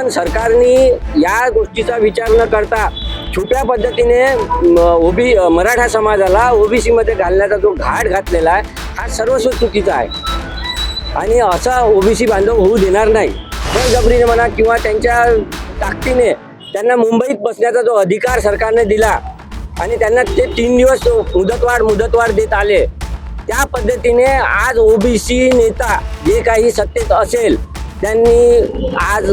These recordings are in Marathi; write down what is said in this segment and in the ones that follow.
पण सरकारने या गोष्टीचा विचार न करता छोट्या पद्धतीने ओबी मराठा समाजाला ओबीसीमध्ये घालण्याचा जो घाट घातलेला आहे हा सर्वस्व चुकीचा आहे. आणि असा ओबीसी बांधव होऊ देणार नाही. बळजबरीने म्हणा किंवा त्यांच्या ताकदीने त्यांना मुंबईत बसण्याचा जो अधिकार सरकारने दिला आणि त्यांना ते तीन दिवस मुदतवाढ मुदतवाढ देत आले त्या पद्धतीने आज ओबीसी नेता जे काही सत्तेत असेल त्यांनी आज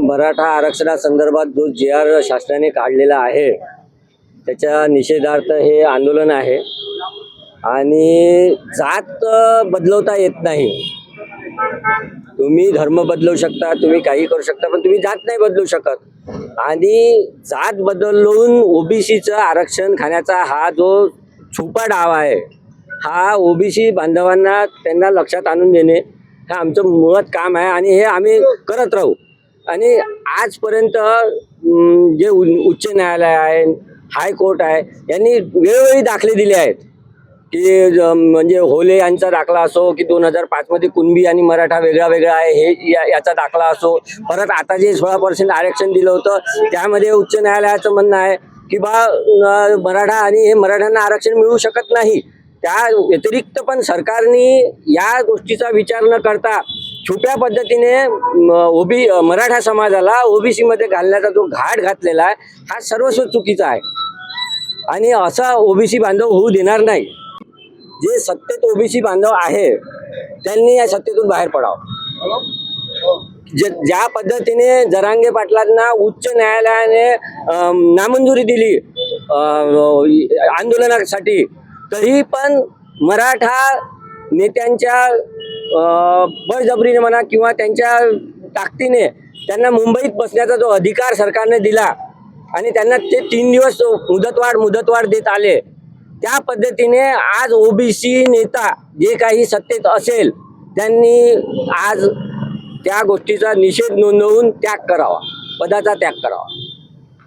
मराठा आरक्षणासंदर्भात जो जे आर शासनाने काढलेला आहे त्याच्या निषेधार्थ हे आंदोलन आहे. आणि जात बदलवता येत नाही. तुम्ही धर्म बदलवू शकता तुम्ही काही करू शकता पण तुम्ही जात नाही बदलू शकत. आणि जात बदलून ओबीसीचं आरक्षण खाण्याचा हा जो छुपा डाव आहे हा ओबीसी बांधवांना त्यांना लक्षात आणून देणे हे आमचं मुळात काम आहे आणि हे आम्ही करत राहू. आणि आजपर्यंत जे उ- उच्च न्यायालय आहे हायकोर्ट आहे यांनी वेळोवेळी दाखले दिले आहेत. की म्हणजे होले यांचा दाखला असो की दोन हजार पाचमध्ये कुणबी आणि मराठा वेगळा वेगळा आहे हे या- याचा दाखला असो परत आता जे सोळा पर्सेंट आरक्षण दिलं होतं त्यामध्ये उच्च न्यायालयाचं म्हणणं आहे की बा मराठा आणि हे मराठ्यांना आरक्षण मिळू शकत नाही. त्या व्यतिरिक्त पण सरकारने या गोष्टीचा विचार न करता छोट्या पद्धतीने ओबी मराठा समाजाला ओबीसी मध्ये घालण्याचा जो घाट घातलेला आहे हा सर्वस्व चुकीचा आहे. आणि असा ओबीसी बांधव होऊ देणार नाही. जे सत्तेत ओबीसी बांधव आहे त्यांनी या सत्तेतून बाहेर पडावं. जे ज्या पद्धतीने जरांगे पाटलांना उच्च न्यायालयाने नामंजुरी दिली आंदोलनासाठी तरी पण मराठा नेत्यांच्या बळजबरीने म्हणा किंवा त्यांच्या ताकदीने त्यांना मुंबईत बसण्याचा जो अधिकार सरकारने दिला आणि त्यांना ते तीन दिवस मुदतवाढ मुदतवाढ देत आले त्या पद्धतीने आज ओबीसी नेता जे काही सत्तेत असेल त्यांनी आज त्या गोष्टीचा निषेध नोंदवून त्याग करावा पदाचा त्याग करावा.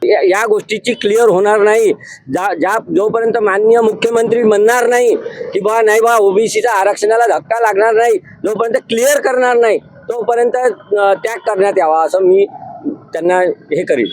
या- या गोष्टीची क्लिअर होणार नाही. ज्या ज्या जोपर्यंत माननीय मुख्यमंत्री म्हणणार नाही की बा नाही बा ओबीसीच्या आरक्षणाला धक्का लागणार नाही जोपर्यंत क्लिअर करणार नाही तोपर्यंत त्याग करण्यात यावा असं मी त्यांना हे करीन.